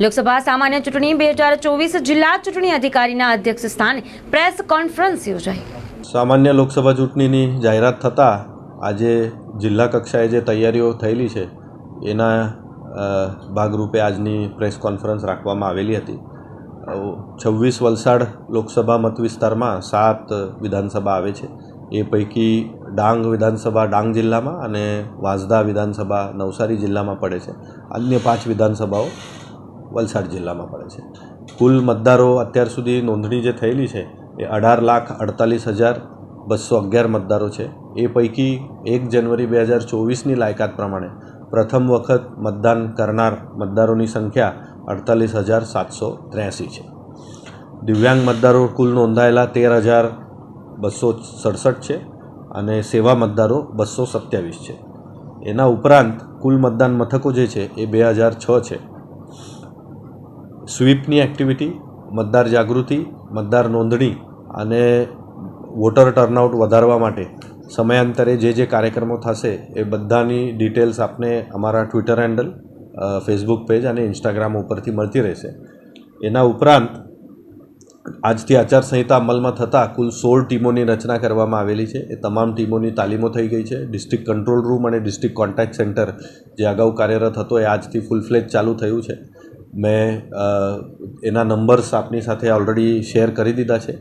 લોકસભા સામાન્ય ચૂંટણી બે હજાર ચોવીસ જિલ્લા ચૂંટણી અધિકારીના અધ્યક્ષ સ્થાને પ્રેસ કોન્ફરન્સ યોજાઈ. સામાન્ય લોકસભા ચૂંટણીની જાહેરાત થતાં આજે જિલ્લા કક્ષાએ જે તૈયારીઓ થયેલી છે, એના ભાગરૂપે આજની પ્રેસ કોન્ફરન્સ રાખવામાં આવેલી હતી. છવ્વીસ વલસાડ લોકસભા મત વિસ્તારમાં સાત વિધાનસભા આવે છે. એ પૈકી ડાંગ વિધાનસભા ડાંગ જિલ્લામાં અને વાંસદા વિધાનસભા નવસારી જિલ્લામાં પડે છે. અન્ય પાંચ વિધાનસભાઓ વલસાડ જિલ્લામાં પડે છે. કુલ મતદારો અત્યાર સુધી નોંધણી જે થયેલી છે એ અઢાર લાખ અડતાલીસ હજાર બસો અગિયાર મતદારો છે. એ પૈકી એક જનવરી બે હજાર ચોવીસની લાયકાત પ્રમાણે પ્રથમ વખત મતદાન કરનાર મતદારોની સંખ્યા અડતાલીસ હજાર સાતસો ત્ર્યાસી છે. દિવ્યાંગ મતદારો કુલ નોંધાયેલા તેર હજાર બસો સડસઠ છે અને સેવા મતદારો બસો સત્યાવીસ છે. એના ઉપરાંત કુલ મતદાન મથકો જે છે એ બે હજાર છ છે. સ્વીપની એક્ટિવિટી, મતદાર જાગૃતિ, મતદાર નોંધણી અને વોટર ટર્નઆઉટ વધારવા માટે સમયાંતરે જે જે કાર્યક્રમો થશે એ બધાની ડિટેલ્સ આપને અમારા ટ્વિટર હેન્ડલ ફેસબુક પેજ અને ઇન્સ્ટાગ્રામ ઉપરથી મળતી રહેશે. એના ઉપરાંત આજથી આચારસંહિતા અમલમાં થતાં કુલ સોળ ટીમોની રચના કરવામાં આવેલી છે. એ તમામ ટીમોની તાલીમો થઈ ગઈ છે. ડિસ્ટ્રિક્ટ કંટ્રોલ રૂમ અને ડિસ્ટ્રિક્ટ કોન્ટેક્ટ સેન્ટર જે અગાઉ કાર્યરત હતો એ આજથી ફૂલ ફ્લેજ ચાલુ થયું છે. મેં એના નંબર્સ આપની સાથે ઓલરેડી શેર કરી દીધા છે.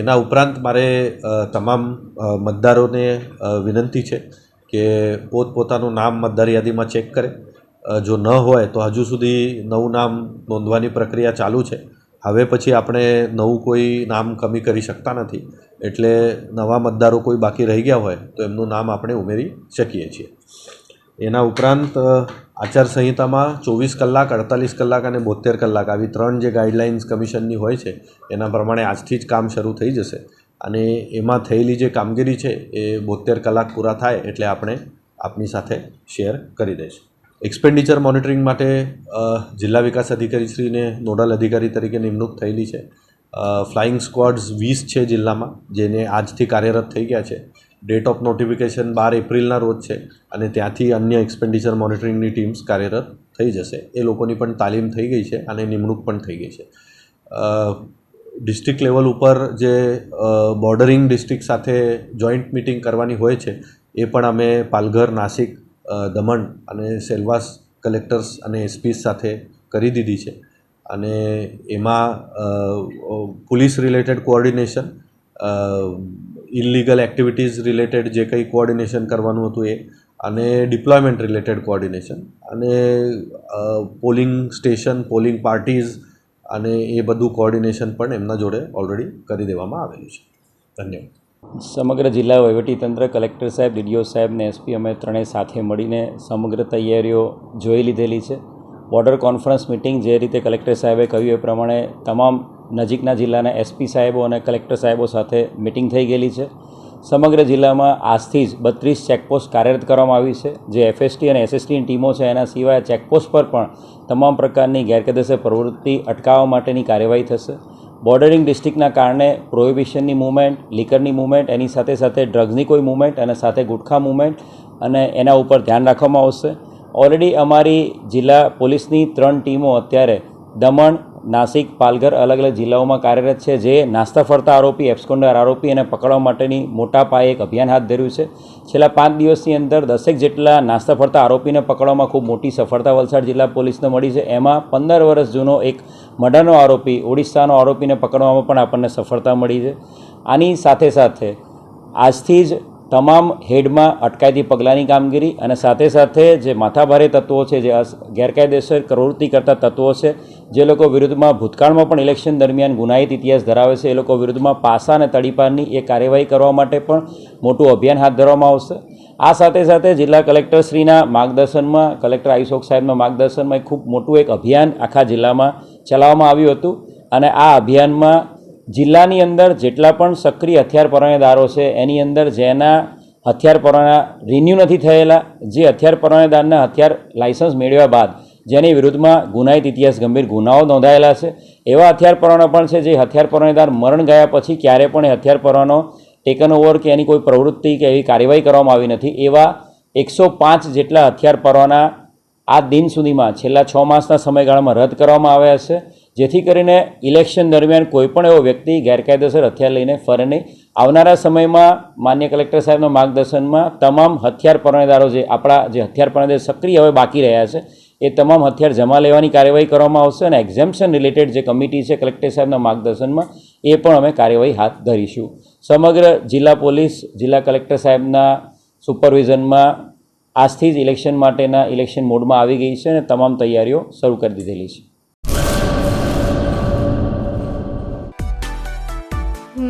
એના ઉપરાંત મારે તમામ મતદારોને વિનંતી છે કે પોતપોતાનું નામ મતદાર યાદીમાં ચેક કરે. જો ન હોય તો હજુ સુધી નવું નામ નોંધવાની પ્રક્રિયા ચાલુ છે. હવે પછી આપણે નવું કોઈ નામ કમી કરી શકતા નથી. એટલે નવા મતદારો કોઈ બાકી રહી ગયા હોય તો એમનું નામ આપણે ઉમેરી શકીએ છીએ. એના ઉપરાંત આચારસંહિતામાં ચોવીસ કલાક, અડતાલીસ કલાક અને બોતેર કલાક આવી ત્રણ જે ગાઈડલાઇન્સ કમિશનની હોય છે, એના પ્રમાણે આજથી જ કામ શરૂ થઈ જશે. અને એમાં થયેલી જે કામગીરી છે, એ બોતેર કલાક પૂરા થાય એટલે આપણે આપની સાથે શેર કરી દઈશું. એક્સપેન્ડિચર મોનિટરિંગ માટે જિલ્લા વિકાસ અધિકારીશ્રીને નોડલ અધિકારી તરીકે નિમણૂક થયેલી છે. ફ્લાઇંગ સ્ક્વોડ્સ વીસ છે જિલ્લામાં, જેને આજથી કાર્યરત થઈ ગયા છે. ડેટ ઓફ નોટિફિકેશન બાર એપ્રિલના રોજ છે અને ત્યાંથી અન્ય એક્સપેન્ડિચર મોનિટરિંગની ટીમ્સ કાર્યરત થઈ જશે. એ લોકોની પણ તાલીમ થઈ ગઈ છે અને નિમણૂક પણ થઈ ગઈ છે. ડિસ્ટ્રિક્ટ લેવલ ઉપર જે બોર્ડરિંગ ડિસ્ટ્રિક્ટ સાથે જોઈન્ટ મિટિંગ કરવાની હોય છે, એ પણ અમે પાલઘર, નાસિક દમણ અને સેલવાસ કલેક્ટર્સ અને એસપી સાથે કરી દીધી છે. અને એમાં police related coordination illegal activities related જે કંઈ કોઓર્ડિનેશન કરવાનું હતું એ, અને ડિપ્લોયમેન્ટ રિલેટેડ કોઓર્ડિનેશન અને પોલિંગ સ્ટેશન પોલિંગ પાર્ટીઝ અને એ બધું કોઓર્ડિનેશન પણ એમના જોડે ઓલરેડી કરી દેવામાં આવેલું છે. ધન્યવાદ. સમગ્ર જિલ્લા વહીવટીતંત્ર કલેક્ટર સાહેબ, ડીડીઓ સાહેબ ને એસપી અમે ત્રણેય સાથે મળીને સમગ્ર તૈયારીઓ જોઈ લીધેલી છે. બોર્ડર કોન્ફરન્સ મિટિંગ જે રીતે કલેક્ટર સાહેબે કહ્યું એ પ્રમાણે તમામ નજીકના જિલ્લાના એસપી સાહેબો અને કલેક્ટર સાહેબો સાથે મિટિંગ થઈ ગયેલી છે. સમગ્ર જિલ્લામાં આજથી જ બત્રીસ ચેકપોસ્ટ કાર્યરત કરવામાં આવી છે. જે એફએસટી અને એસએસટીની ટીમો છે, એના સિવાય ચેકપોસ્ટ પર પણ તમામ પ્રકારની ગેરકાયદેસર પ્રવૃત્તિ અટકાવવા માટેની કાર્યવાહી થશે. બોર્ડરિંગ ડિસ્ટ્રિક્ટના કારણે પ્રોહિબિશનની મૂવમેન્ટ, લીકરની મૂવમેન્ટ, એની સાથે સાથે ડ્રગ્સની કોઈ મૂવમેન્ટ અને સાથે ગુટખા મૂવમેન્ટ અને એના ઉપર ધ્યાન રાખવામાં આવશે. ઓલરેડી અમારી જિલ્લા પોલીસની ત્રણ ટીમો અત્યારે દમણ નાસિક, પાલઘર અલગ અલગ જિલ્લાઓમાં કાર્યરત છે, જે નાસ્તા ફરતા આરોપી એપ્સકોન્ડર આરોપી અને પકડવા માટેની મોટા પાયે એક અભિયાન હાથ ધર્યું છે. છેલ્લા પાંચ દિવસની અંદર દસેક જેટલા નાસ્તા ફરતા આરોપીને પકડવામાં ખૂબ મોટી સફળતા વલસાડ જિલ્લા પોલીસને મળી છે. એમાં પંદર વર્ષ જૂનો એક મર્ડરનો આરોપી, ઓડિશાનો આરોપીને પકડવામાં પણ આપણને સફળતા મળી છે. આની સાથે સાથે આજથી જ તમામ હેડમાં અટકાયતી પગલાંની કામગીરી અને સાથે સાથે જે માથાભારે તત્વો છે, જે ગેરકાયદેસર પ્રવૃત્તિ કરતા તત્વો છે, જે લોકો વિરુદ્ધમાં ભૂતકાળમાં પણ ઇલેક્શન દરમિયાન ગુનાહિત ઇતિહાસ ધરાવે છે, એ લોકો વિરુદ્ધમાં પાસા અને તડીપારની એ કાર્યવાહી કરવા માટે પણ મોટું અભિયાન હાથ ધરવામાં આવશે. આ સાથે સાથે જિલ્લા કલેક્ટરશ્રીના માર્ગદર્શનમાં, કલેક્ટર આયુષોક સાહેબના માર્ગદર્શનમાં ખૂબ મોટું એક અભિયાન આખા જિલ્લામાં ચલાવવામાં આવ્યું હતું અને આ અભિયાનમાં જિલ્લાની અંદર જેટલા પણ સક્રિય હથિયાર પરવાનેદારો છે, એની અંદર જેના હથિયાર પરવાના રિન્યૂ નથી થયેલા, જે હથિયાર પરવાનેદારના હથિયાર લાઇસન્સ મેળવ્યા બાદ જેની વિરુદ્ધમાં ગુનાહિત ઇતિહાસ ગંભીર ગુનાઓ નોંધાયેલા છે. એવા હથિયાર પરવાના પણ છે, જે હથિયાર પરવાનેદાર મરણ ગયા પછી ક્યારે પણ એ હથિયાર પરવાનો ટેકન ઓવર કે એની કોઈ પ્રવૃત્તિ કે એવી કાર્યવાહી કરવામાં આવી નથી. એવા એકસો પાંચ જેટલા હથિયાર પરવાના આ દિન સુધીમાં, છેલ્લા છ માસના સમયગાળામાં રદ કરવામાં આવ્યા છે. જેથી કરીને ઇલેક્શન દરમિયાન કોઈપણ એવો વ્યક્તિ ગેરકાયદેસર હથિયાર લઈને ફરે નહીં. આવનારા સમયમાં માન્ય કલેક્ટર સાહેબના માર્ગદર્શનમાં તમામ હથિયાર પરણેદારો જે આપણા જે હથિયાર પરણેદાર સક્રિય હવે બાકી રહ્યા છે, એ તમામ હથિયાર જમા લેવાની કાર્યવાહી કરવામાં આવશે અને એક્ઝેમ્પશન રિલેટેડ જે કમિટી છે કલેક્ટર સાહેબના માર્ગદર્શનમાં, એ પણ અમે કાર્યવાહી હાથ ધરીશું. સમગ્ર જિલ્લા પોલીસ, જિલ્લા કલેક્ટર સાહેબના સુપરવિઝનમાં આજથી જ ઇલેક્શન માટેના ઇલેક્શન મોડમાં આવી ગઈ છે અને તમામ તૈયારીઓ શરૂ કરી દીધેલી છે.